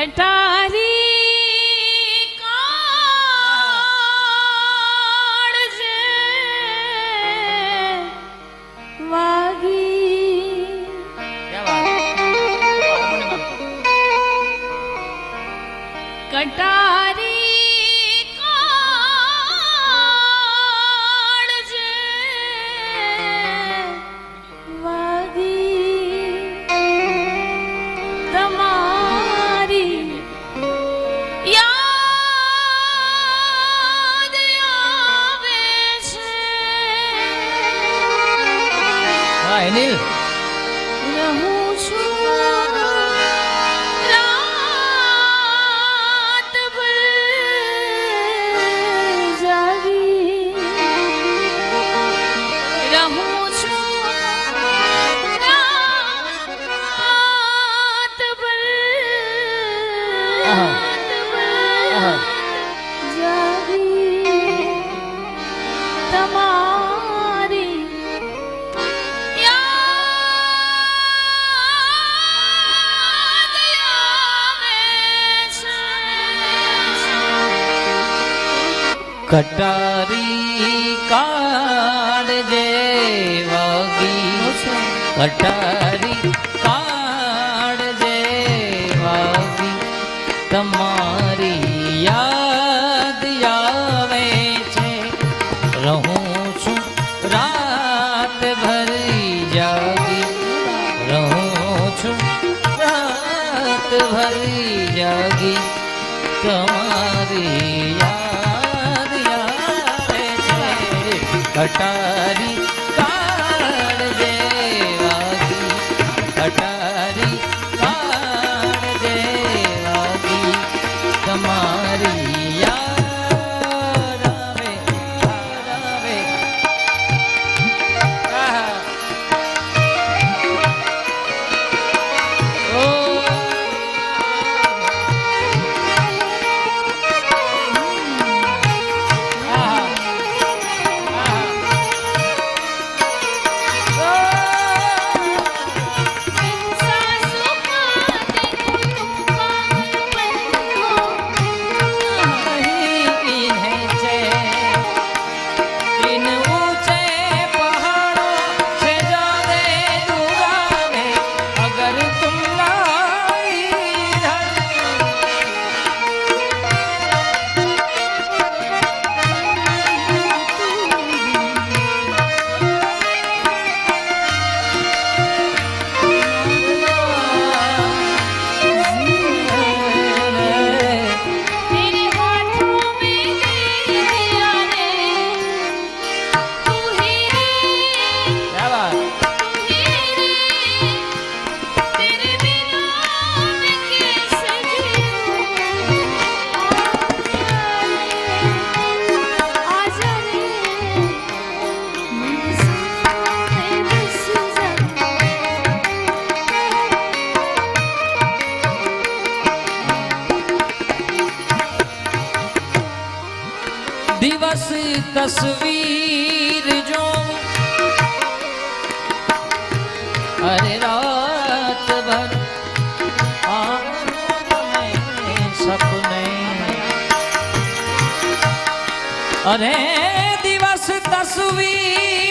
cantar. Ah, Neil. કટારી કાળ જે વાગી કટારી કાળ જે વાગી તમારી કટારી તસવીર જો. અરે રાત ભર સપને. અરે દિવસ તસવીર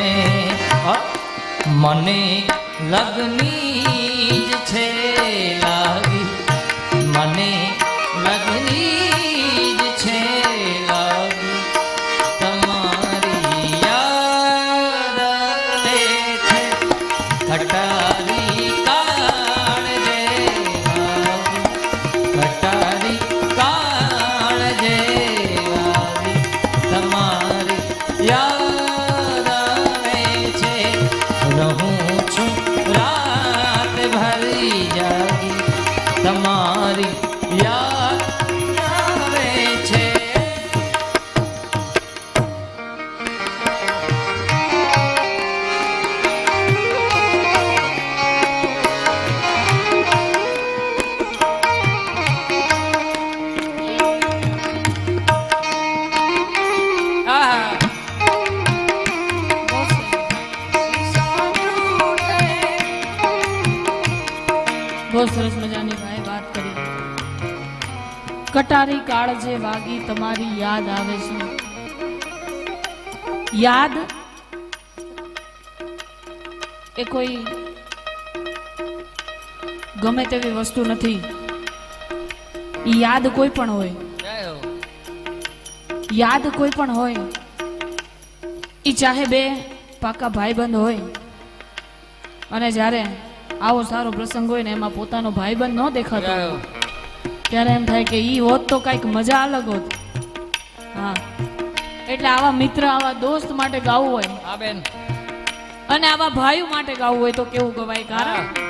છે મને લગની જ છે લાગી. મને લગની ઘટા તમારી કટારી કાળ જે વાગી, તમારી યાદ આવે છે. યાદ? એ કોઈ ગમે તેવી વસ્તુ નથી. યાદ કોઈ પણ હોય. યાદ કોઈ પણ હોય. એ ચાહે બે પાકા ભાઈબંધ હોય. અને જ્યારે આવો સારો પ્રસંગ હોય ને, એમાં પોતાનો ભાઈબંધ ન દેખાતો. ત્યારે એમ થાય કે એ હોત તો કંઈક મજા અલગ હોત. હા. એટલે આવા મિત્ર આવા દોસ્ત માટે ગાવું હોય. હા બેન. અને આવા ભાઈઓ માટે ગાવું હોય તો કેવું ગવાય? કારણ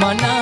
mana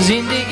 Zindagi